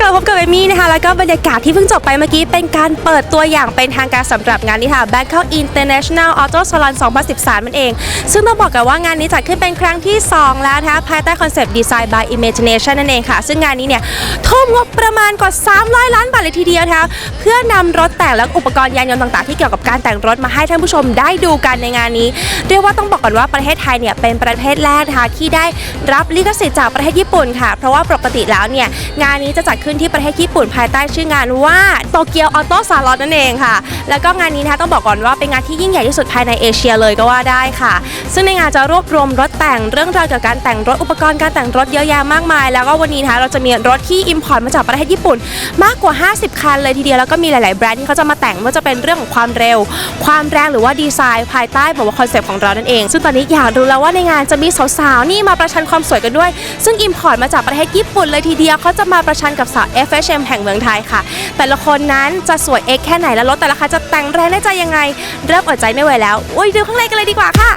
กลับพบกับเอมี่นะคะแล้วก็บรรยากาศที่เพิ่งจบไปเมื่อกี้ เป็นการเปิดตัวอย่างเป็นทางการสำหรับงานนี้ค่ะ Bangkok International Auto Salon 2013 นั่นเอง ซึ่งต้องบอกกันว่างานนี้จัดขึ้นเป็นครั้งที่ 2 แล้วนะคะภายใต้คอนเซปต์ Design by Imagination นั่นเองค่ะ ซึ่งงานนี้เนี่ยทุ่มงบประมาณกว่า 300 ล้านบาทเลยทีเดียวนะคะเพื่อนำรถแต่งและอุปกรณ์ยานยนต์ต่างๆ ที่เกี่ยวกับการแต่งรถมาให้ท่านผู้ชมได้ดูกันในงานนี้ เรียกว่าต้องบอกก่อนว่าประเทศไทยเนี่ยเป็นประเทศแรกนะคะที่ได้รับลิขสิทธิ์จากประเทศญี่ปุ่นค่ะ เพราะว่าปกติแล้วเนี่ยงานนี้จะจัดขึ้นที่ประเทศญี่ปุ่นภายใต้ชื่องานว่าโตเกียวออโต้ซาลอนนั่นเองค่ะ แล้วก็งานนี้นะคะต้องบอกก่อนว่าเป็นงานที่ยิ่งใหญ่ที่สุดภายในเอเชียเลยก็ว่าได้ค่ะ ซึ่งในงานจะรวบรวมรถแต่งเรื่องราวเกี่ยวกับการแต่งรถอุปกรณ์การแต่งรถเยอะแยะมากมาย แล้วก็วันนี้นะคะเราจะมีรถที่อิมพอร์ตมาจากประเทศญี่ปุ่น มากกว่า 50 คันเลยทีเดียวแล้วก็มีหลาย ๆ แบรนด์ที่เขาจะมาแต่งไม่ว่าจะเป็นเรื่องของความเร็ว ความแรงหรือว่าดีไซน์ภายใต้แบบว่าคอนเซปต์ของเรานั่นเอง ซึ่งตอนนี้อยากรู้แล้วว่าในงานจะมีสาว ๆ นี่มาประชันความสวยกันด้วย ซึ่งอิมพอร์ตมาจากประเทศญี่ปุ่นเลยทีเดียวเขาจะมาประชันกับสาว FHM แห่งเมืองไทยค่ะ แต่ละคนนั้นจะสวยเอกแค่ไหนและรถแต่ละคันจะแต่งแรงได้ใจยังไง เริ่มอดใจไม่ไหวแล้ว อุ้ยดูข้างในกันเลยดีกว่าค่ะ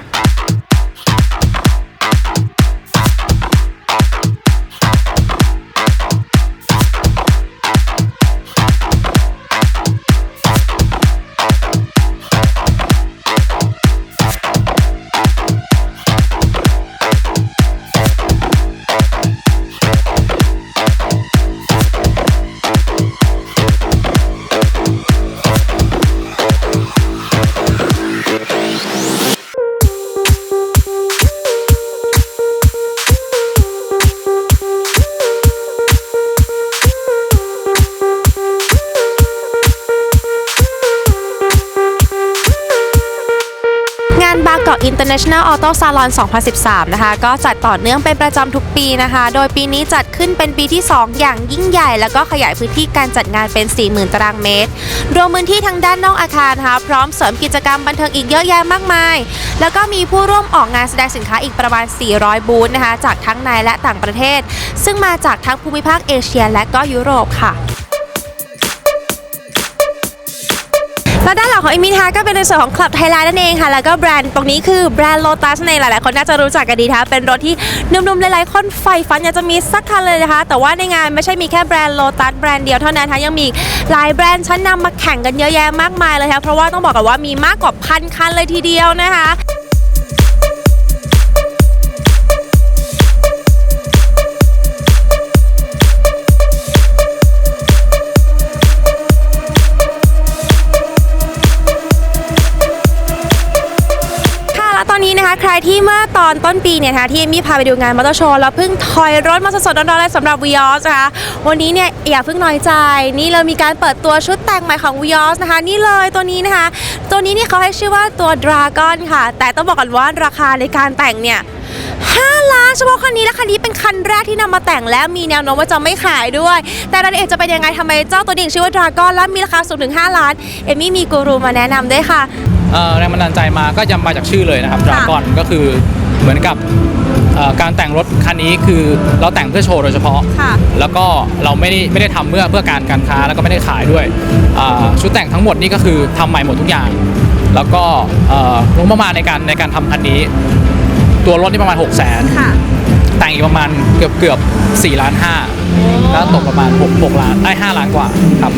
งานบางกอก International Auto Salon 2013 นะคะ ก็จัดต่อเนื่องเป็นประจำทุกปีนะคะ โดยปีนี้จัดขึ้นเป็นปีที่ 2 อย่างยิ่งใหญ่ แล้วก็ขยายพื้นที่การจัดงานเป็น 40,000 ตารางเมตร รวมพื้นที่ทางด้านนอกอาคารนะคะ พร้อมเสริมกิจกรรมบันเทิงอีกเยอะแยะมากมาย แล้วก็มีผู้ร่วมออกงานแสดงสินค้าอีกประมาณ 400 บูธนะคะ จากทั้งในและต่างประเทศ ซึ่งมาจากทั้งภูมิภาคเอเชียและก็ยุโรปค่ะ และด้านหลังของเอมิทาก็เป็นในส่วนของคลับไทยแลนด์นั่นเองค่ะ แล้วก็แบรนด์ตรงนี้คือแบรนด์โลตัสในหลายๆ คนน่าจะรู้จักกันดีนะคะเป็นรถที่หนุ่มๆหลายๆ คนใฝ่ฝันอยากจะมีสักคันเลยนะคะ แต่ว่าในงานไม่ใช่มีแค่แบรนด์โลตัสแบรนด์เดียวเท่านั้นนะคะยังมีหลายแบรนด์ชั้นนำมาแข่งกันเยอะแยะมากมายเลยค่ะเพราะว่าต้องบอกกันว่ามีมากกว่าพันคันเลยทีเดียวนะคะ ตอนนี้นะคะ ใครที่เมื่อตอนต้นปีเนี่ยนะคะที่เอมี่พาไปดูงานมอเตอร์โชว์แล้วเพิ่งถอยรถมาสดๆร้อนๆเลยสำหรับ v ีออสนะคะวันนี้เนี่ยอย่าเพิ่งน้อยใจ นี่เรามีการเปิดตัวชุดแต่งใหม่ของ v ีออสนะคะ นี่เลยตัวนี้นะคะ ตัวนี้นี่เขาให้ชื่อว่าตัว Dragon ค่ะ แต่ต้องบอกก่อนว่าราคาในการแต่งเนี่ย5ล้านเฉพาะคันนี้และคันนี้เป็นคันแรกที่นำมาแต่งและมีแนวโน้มว่าจะไม่ขายด้วย แต่รายละเอียดจะเป็นยังไงทำไมเจ้าตัวนี้ถึงชื่อว่า Dragon และมีราคาสูงถึง 5 ล้าน เอมี่มีกูรูมาแนะนำด้วยค่ะ แรงบันดาลใจมาก็จะมาจากชื่อเลยนะครับดราก้อนก็คือเหมือนกับเอ่อการแต่งรถคันนี้คือเราแต่งเพื่อโชว์โดยเฉพาะค่ะแล้วก็เราไม่ได้ไม่ได้ทำเพื่อเพื่อการการค้าแล้วก็ไม่ได้ขายด้วยอ่าชุดแต่งทั้งหมดนี่ก็คือทำใหม่หมดทุกอย่าง แล้วก็เอ่องบประมาณในการในการทำคันนี้ ตัวรถนี่ประมาณ 6 0 0 0 0นค่ะแต่งอีกประมาณเกือบเกือบ4ล้านห้าแล้วตกประมาณ 6 6ล้านได้5ล้านกว่าครับ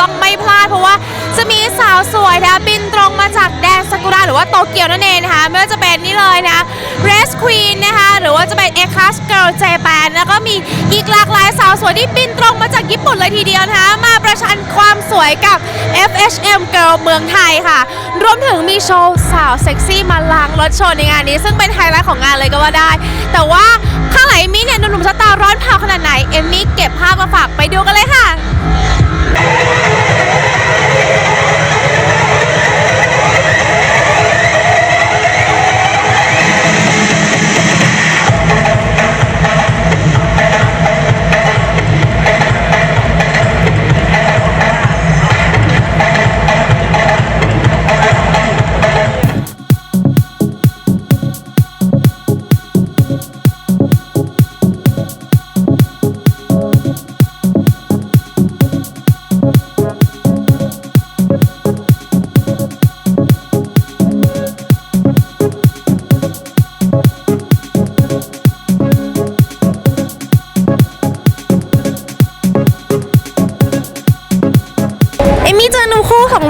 ต้องไม่พลาดเพราะว่าจะมีสาวสวยนะบินตรงมาจากแดนซากุระหรือว่าโตเกียวนั่นเองนะคะไม่ว่าจะเป็นนี่เลยนะ Race Queen นะคะหรือว่าจะเป็น a c a s Girl Japan แล้วก็มีอีกหลากหลายสาวสวยที่บินตรงมาจากญี่ปุ่นเลยทีเดียวนะคะมาประชันความสวยกับ FHM Girl เมืองไทยค่ะ รวมถึงมีโชว์สาวเซ็กซี่มาล้างรถโชว์ในงานนี้ ซึ่งเป็นไฮไลท์ของงานเลยก็ว่าได้ แต่ว่าข้างหลังเอมมี่เนี่ยหนุ่มๆสตาร์ร้อนเผาขนาดไหน เอมมี่เก็บภาพมาฝากไปดูกันเลยค่ะ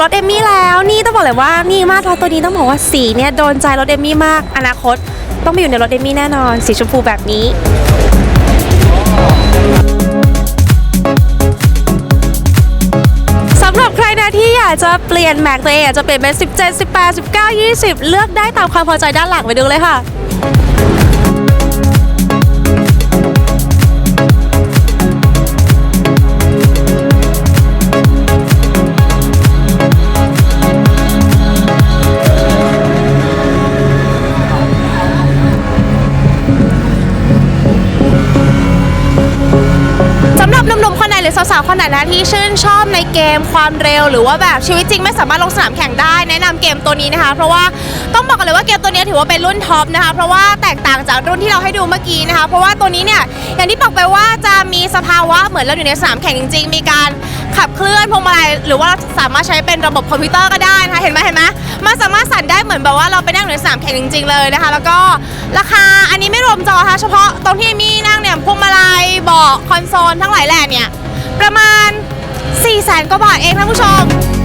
รถเอมมี่แล้วนี่ต้องบอกเลยว่านี่มากรถตัวนี้ต้องบอกว่าสีเนี่ยโดนใจรถเอมมี่มากอนาคต ต้องไปอยู่ในรถเอมมี่แน่นอน สีชมพูแบบนี้สำหรับใครนะที่อยากจะเปลี่ยนแม็กตัวเองอยากจะเปลี่ยนเป็น17 18 19 20 เลือกได้ตามความพอใจด้านหลังไปดูเลยค่ะ สาวๆคนไหนนะที่ชื่นชอบในเกมความเร็ว หรือว่าแบบชีวิตจริงไม่สามารถลงสนามแข่งได้แนะนำเกมตัวนี้นะคะ เพราะว่าต้องบอกกันเลยว่าเกมตัวนี้ถือว่าเป็นรุ่นท็อปนะคะเพราะว่าแตกต่างจากรุ่นที่เราให้ดูเมื่อกี้นะคะ เพราะว่าตัวนี้เนี่ยอย่างที่บอกไปว่าจะมีสภาวะเหมือนเราอยู่ในสนามแข่งจริง ๆ มีการขับเคลื่อนพวงมาลัยหรือว่าสามารถใช้เป็นระบบคอมพิวเตอร์ก็ได้นะคะเห็นไหมเห็นไหมมันสามารถสั่นได้เหมือนแบบว่าเราไปนั่งอยู่ในสนามแข่งจริง ๆ เลยนะคะ แล้วก็ราคาอันนี้ไม่รวมจอค่ะเฉพาะตรงที่มีนั่งเนี่ยพวงมาลัยเบาะคอนโซลทั้งหลายแหล่เนี่ย ประมาณ4 0 0แสนกว่าบาทเองท่านผู้ชม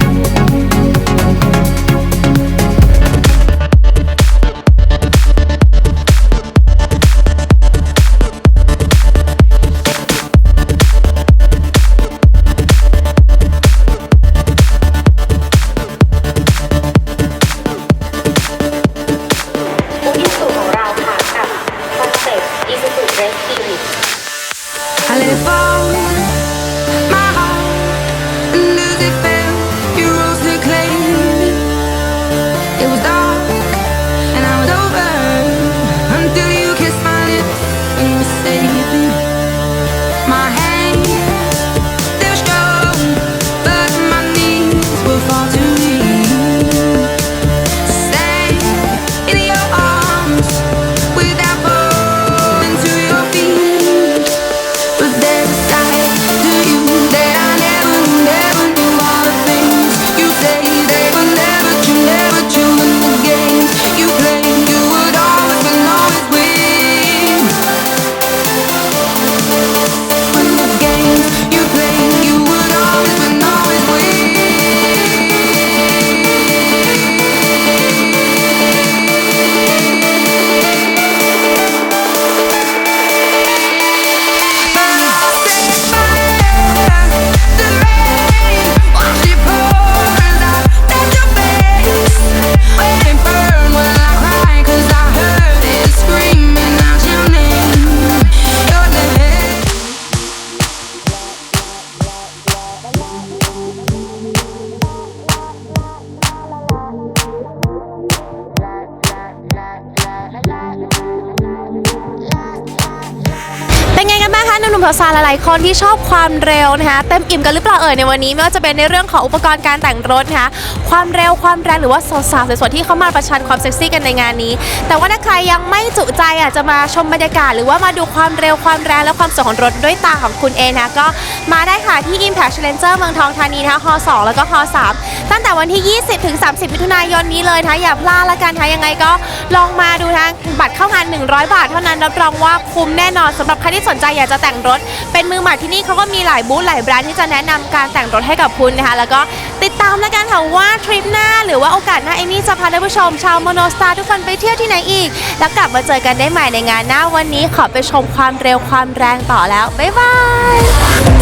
นุ่มสาวหลายๆคนที่ชอบความเร็วนะคะเต็มอิ่มกันหรือเปล่าเอ่ยในวันนี้ไม่ว่าจะเป็นในเรื่องของอุปกรณ์การแต่งรถนะคะความเร็วความแรงหรือว่าสาวๆสวยๆที่เข้ามาประชันความเซ็กซี่กันในงานนี้ แต่ว่าถ้าใครยังไม่จุใจอะจะมาชมบรรยากาศ หรือว่ามาดูความเร็วความแรงและความสวยของรถด้วยตาของคุณเองนะก็มาได้ค่ะที่ Impact Challenger เมืองทองธานีนะคะฮ2แล้วก็ฮ3ตั้งแต่วันที่ 20 ถึง 30 มิถุนายนนี้เลยนะอย่าพลาดละกันนะคะยังไงก็ลองมาดูทางบัตรเข้างาน 100 บาท เท่านั้นรับรองว่าคุ้มแน่นอนสำหรับใครที่สนใจอยากจะแต่งรถ เป็นมือใหม่ที่นี่เขาก็มีหลายบูธหลายแบรนด์ที่จะแนะนำการแต่งรถให้กับคุณนะคะ แล้วก็ติดตามแล้วกันค่ะว่าทริปหน้า หรือว่าโอกาสหน้าเอมี่จะพาท่านผู้ชม ชาวโมโนสตาร์ทุกคนไปเที่ยวที่ไหนอีก แล้วกลับมาเจอกันได้ใหม่ในงานหน้าวันนี้ขอไปชมความเร็วความแรงต่อแล้วบ๊ายบาย